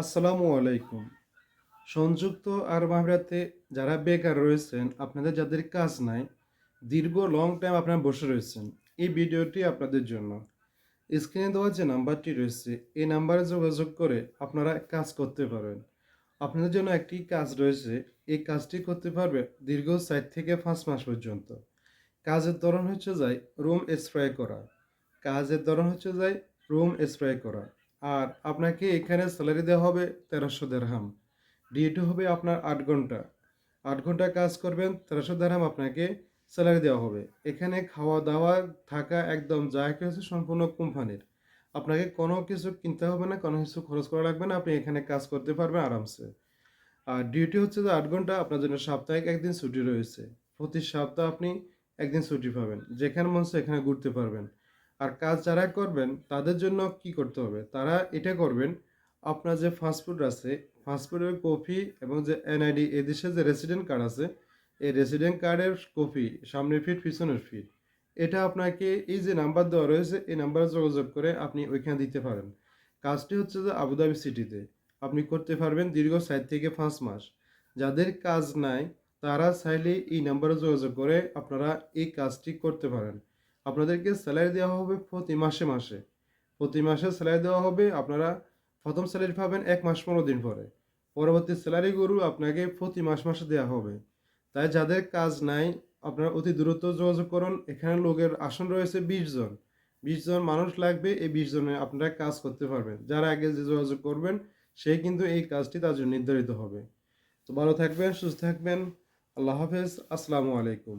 আসসালামু আলাইকুম। সংযুক্ত আরব আমিরাতে যারা বেকার রয়েছেন, আপনাদের যাদের কাজ নাই, দীর্ঘ লং টাইম আপনারা বসে রয়েছেন, এই ভিডিওটি আপনাদের জন্য। স্ক্রিনে দেওয়া যে নাম্বারটি রয়েছে, এই নাম্বারে যোগাযোগ করে আপনারা কাজ করতে পারবেন আপনাদের জন্য একটি কাজ রয়েছে, এই কাজটি করতে পারবে দীর্ঘ চার থেকে পাঁচ মাস পর্যন্ত। কাজের ধরন হচ্ছে যায় রুম স্প্রে করা। কাজের ধরন হচ্ছে যায় রুম স্প্রে করা। আর আপনাকে এখানে স্যালারি দেওয়া হবে তেরোশো দেড়হাম ডিউটি হবে আপনার আট ঘণ্টা। আট ঘণ্টা কাজ করবেন, তেরোশো দেড়হাম আপনাকে স্যালারি দেওয়া হবে। এখানে খাওয়া দাওয়া থাকা একদম যা কিছু সম্পূর্ণ কোম্পানির। আপনাকে কোনো কিছু কিনতে হবে না, কোনো কিছু খরচ করা লাগবে না, আপনি এখানে কাজ করতে পারবেন আরামসে। আর ডিউটি হচ্ছে যে আট ঘণ্টা আপনার জন্য সাপ্তাহিক একদিন ছুটি রয়েছে। প্রতি সপ্তাহ আপনি একদিন ছুটি পাবেন। যেখানে মন এখানে ঘুরতে পারবেন। আর কাজ যারা করবেন, তাদের জন্য কি করতে হবে? তারা এটা করবেন, আপনার যে ফাস্টফুড আছে ফাস্টফুডের কপি এবং যে এনআইডি এদেশে যে রেসিডেন্ট কার্ড আছে, এই রেসিডেন্ট কার্ডের কপি সামনের ফিট পিছনের ফিট এটা আপনাকে এই যে নাম্বার দেওয়া রয়েছে, এই নাম্বারে যোগাযোগ করে আপনি ওইখানে দিতে পারেন। কাজটি হচ্ছে যে আবুধাবি সিটিতে আপনি করতে পারবেন দীর্ঘ সাত থেকে পাঁচ মাস। যাদের কাজ নাই, তারা চাইলে এই নাম্বারে যোগাযোগ করে আপনারা এই কাজটি করতে পারেন। আপনাদেরকে স্যালারি দেওয়া হবে প্রতি মাসে মাসে। প্রতি মাসে স্যালারি দেওয়া হবে, আপনারা প্রথম স্যালারি পাবেন এক মাস পনেরো দিন পরে। পরবর্তী স্যালারিগুলো আপনাকে প্রতি মাস মাসে দেওয়া হবে। তাই যাদের কাজ নাই, আপনারা অতি দ্রুত যোগাযোগ করুন। এখানে লোকের আসন রয়েছে বিশ জন। বিশ জন মানুষ লাগবে, এই বিশ জনে আপনারা কাজ করতে পারবেন। যারা আগে যে যোগাযোগ করবেন, সে কিন্তু এই কাজটি তার জন্য নির্ধারিত হবে। তো ভালো থাকবেন, সুস্থ থাকবেন। আল্লাহ হাফেজ, আসসালামু আলাইকুম।